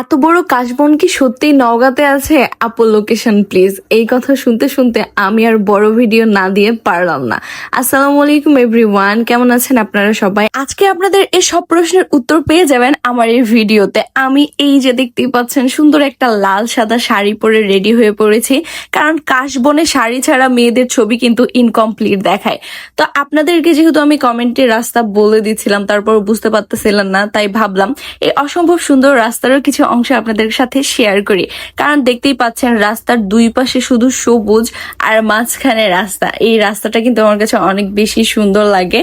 এত বড় কাশবন কি সত্যি নওগাঁতে আছে? আপু লোকেশন প্লিজ এই কথা শুনতে শুনতে আমি আর বড় ভিডিও না দিয়ে পারলাম না। আসসালামু আলাইকুম এভরিওয়ান কেমন আছেন আপনারা সবাই? আজকে আপনাদের এই সব প্রশ্নের উত্তর পেয়ে যাবেন আমার এই ভিডিওতে আমি এই যে দেখতেই পাচ্ছেন, সুন্দর একটা লাল সাদা শাড়ি পরে রেডি হয়ে পড়েছি। কারণ কাশবনে শাড়ি ছাড়া মেয়েদের ছবি কিন্তু ইনকমপ্লিট দেখায়। তো আপনাদেরকে যেহেতু আমি কমেন্টে রাস্তা বলে দিচ্ছিলাম তারপর বুঝতে পারতেছিলাম না, তাই ভাবলাম, এই অসম্ভব সুন্দর রাস্তারও কিছু অংশ আপনাদের সাথে শেয়ার করি। কারণ দেখতেই পাচ্ছেন, রাস্তার দুই পাশে শুধু সবুজ আর মাঝখানে রাস্তা। এই রাস্তাটা কিন্তু আমার কাছে অনেক বেশি সুন্দর লাগে।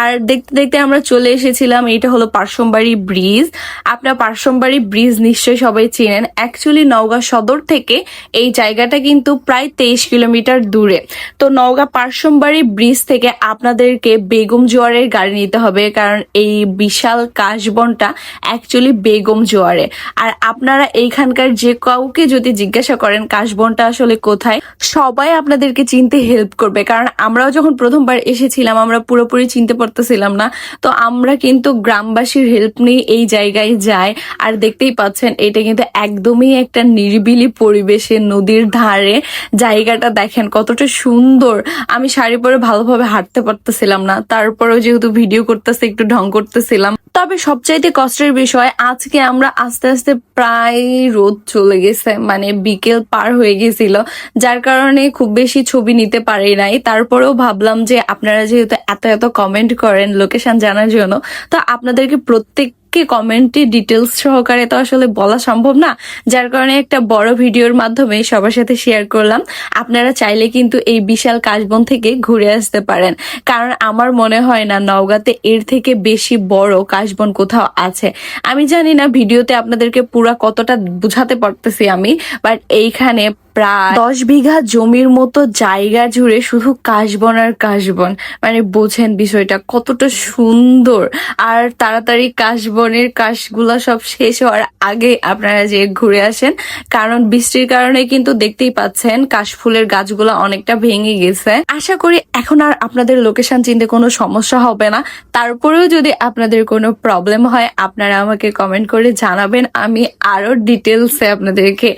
আর দেখতে দেখতে আমরা চলে এসেছিলাম এটা হলো পার্শ্বমবাড়ি ব্রিজ। আপনার পার্শ্বমবাড়ি ব্রিজ নিশ্চয়ই সবাই চেনেন। অ্যাকচুয়ালি নওগাঁ সদর থেকে এই জায়গাটা কিন্তু প্রায় তেইশ কিলোমিটার দূরে। তো নওগাঁ পার্শ্বমবাড়ি ব্রিজ থেকে আপনাদেরকে বেগম জোয়ারের গাড়ি নিতে হবে, কারণ এই বিশাল কাশবনটা অ্যাকচুয়ালি বেগম জোয়ারে। আর আপনারা এইখানকার যে কাউকে যদি জিজ্ঞাসা করেন, কাশবনটা আসলে কোথায়, সবাই আপনাদেরকে চিনতে হেল্প করবে। কারণ আমরাও যখন প্রথমবার এসেছিলাম, আমরা পুরোপুরি চিনতে পারতেছিলাম না। তো আমরা কিন্তু গ্রামবাসীর হেল্প নিয়ে এই জায়গায় যাই। আর দেখতেই পাচ্ছেন, এটা কিন্তু একদমই একটা নিরিবিলি পরিবেশে, নদীর ধারে। জায়গাটা দেখেন কতটা সুন্দর। আমি শাড়ি পরে ভালোভাবে হাঁটতে পারতেছিলাম না। তারপরেও যেহেতু ভিডিও করতেছে, একটু ঢং করতেছিলাম। তবে সবচাইতে কষ্টের বিষয়, আজকে আমরা আস্তে আস্তে প্রায় রোদ চলে গেছে মানে বিকেল পার হয়ে গেছিল। যার কারণে খুব বেশি ছবি নিতে পারি নাই। তারপরেও ভাবলাম যে আপনারা যেহেতু এত এত কমেন্ট করেন লোকেশন জানার জন্য, তো আপনাদেরকে প্রত্যেক কে কমেন্টে ডিটেলস সহকারে তো আসলে বলা সম্ভব না। যার কারণে একটা বড় ভিডিওর মাধ্যমে সবার সাথে শেয়ার করলাম। আপনারা চাইলে কিন্তু এই বিশাল কাশবন থেকে ঘুরে আসতে পারেন। কারণ আমার মনে হয় না নওগাঁতে এর থেকে বেশি বড় কাশবন কোথাও আছে। আমি জানি না ভিডিওতে আপনাদেরকে পুরা কতটা বুঝাতে পারতেছি আমি বাট এইখানে প্রায় দশ বিঘা জমির মতো জায়গা জুড়ে শুধু কাশবন আর কাশবন। মানে বোঝেন বিষয়টা কতটা সুন্দর। আর তাড়াতাড়ি কাশবনের কাশগুলা সব শেষ হওয়ার আগে আপনারা যে ঘুরে আসেন, কারণ বৃষ্টির কারণে কিন্তু দেখতেই পাচ্ছেন কাশফুলের গাছগুলো অনেকটা ভেঙে গেছে। আশা করি এখন আর আপনাদের লোকেশন চিনতে কোনো সমস্যা হবে না। তারপরেও যদি আপনাদের কোনো প্রবলেম হয়, আপনারা আমাকে কমেন্ট করে জানাবেন। আমি আরও ডিটেলসে আপনাদেরকে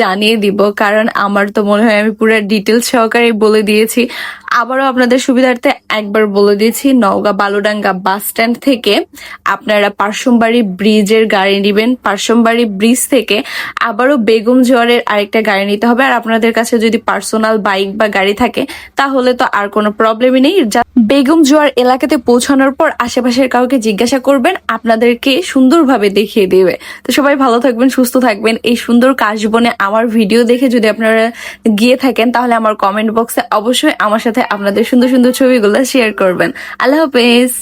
জানিয়ে দিব, কারণ আমার তো মনে হয় আমি পুরো ডিটেলস সহকারে বলে দিয়েছি। আবারও আপনাদের সুবিধার্থে একবার বলে দিয়েছি, নওগাঁ বালুডাঙ্গা বাস স্ট্যান্ড থেকে আপনারা পার্শ্বমবাড়ি ব্রিজের গাড়ি নেবেন। পার্শ্বমবাড়ি ব্রিজ থেকে আবারও বেগম জোয়ারের আরেকটা গাড়ি নিতে হবে। আর আপনাদের কাছে যদি পার্সোনাল বাইক বা গাড়ি থাকে, তাহলে তো আর কোনো প্রবলেমই নেই। বেগম জোয়ার এলাকাতে পৌঁছানোর পর আশেপাশের কাউকে জিজ্ঞাসা করবেন, আপনাদেরকে সুন্দরভাবে দেখিয়ে দেবে। তো সবাই ভালো থাকবেন, সুস্থ থাকবেন। এই সুন্দর কাশবনে আমার ভিডিও দেখে যদি আপনারা গিয়ে থাকেন, তাহলে আমার কমেন্ট বক্সে অবশ্যই আমার সাথে আপনাদের সুন্দর সুন্দর ছবিগুলো শেয়ার করবেন। আল্লাহ হাফেজ।